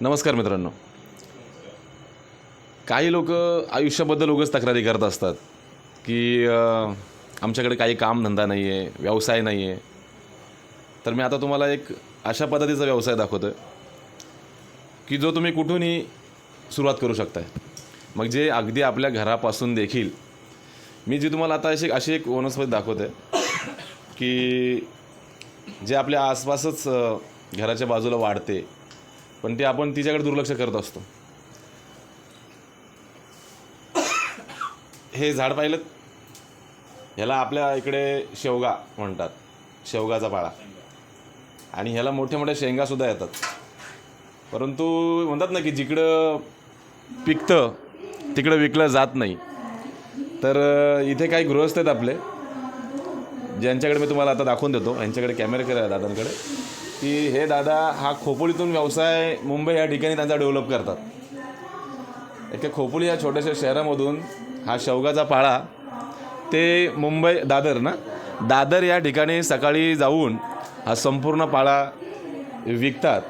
नमस्कार मित्रांनो. काही लोक आयुष्याबद्दल उगाच तक्रारी करत असतात की आमच्याकडे काही कामधंदा नाही आहे व्यवसाय नाही आहे तर मी आता तुम्हाला एक अशा पद्धतीचा व्यवसाय दाखवतो आहे की जो तुम्ही कुठूनही सुरुवात करू शकताय. मग जे अगदी आपल्या घरापासून देखील मी जी तुम्हाला आता अशी अशी एक वनस्पती दाखवत आहे की जे आपल्या आसपासच घराच्या बाजूला वाढते पण ते आपण तिच्याकडे दुर्लक्ष करत असतो. हे झाड पाहिलं? ह्याला आपल्या इकडे शेवगा म्हणतात. शेवगाचा पाळा. आणि ह्याला मोठ्या मोठ्या शेंगासुद्धा येतात. परंतु म्हणतात ना की जिकडं पिकतं तिकडं विकलं जात नाही. तर इथे काही गृहस्थ आहेत आपले. ज्यांच्याकडे मी तुम्हाला आता दाखवून देतो. यांच्याकडे कॅमेरे आहे दादांकडे. की हे दादा हा खोपोलीतून व्यवसाय मुंबई या ठिकाणी त्यांचा डेव्हलप करतात. एका खोपोली या छोट्याशा शहरामधून हा शेवगाचा पाळा ते मुंबई दादर ना? दादर या ठिकाणी सकाळी जाऊन हा संपूर्ण पाळा विकतात.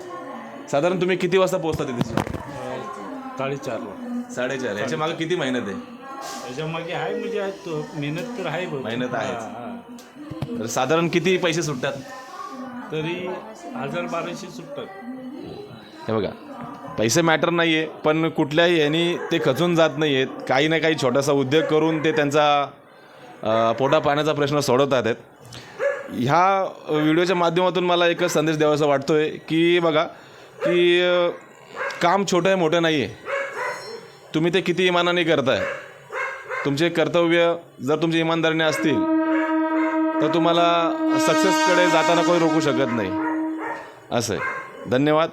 साधारण तुम्ही किती वाजता पोहोचता तिथे? साडेचारला साडेचार. याच्या मागे किती मेहनत आहे? आहे म्हणजे आहे तो मेहनत तर आहे. मेहनत आहेच. हा, हा. तर साधारण किती पैसे सुटतात? तरी हजार बाराशे सुटतात हे बघा पैसे मॅटर नाही आहे पण कुठल्याही यांनी ते खचून जात नाही आहेत काही ना काही छोटासा उद्योग करून ते त्यांचा पोटा पाण्याचा प्रश्न सोडवतात आहेत. ह्या व्हिडिओच्या माध्यमातून मला एक संदेश द्यावासा वाटतो आहे की बघा की काम छोटं आहे मोठं नाही आहे तुम्ही ते किती इमानाने करताय. तुमचे कर्तव्य जर तुमच्या इमानदारीने असतील तर तुम्हाला सक्सेसकडे जाताना कोणी रोखू शकत नाही. असं आहे. धन्यवाद.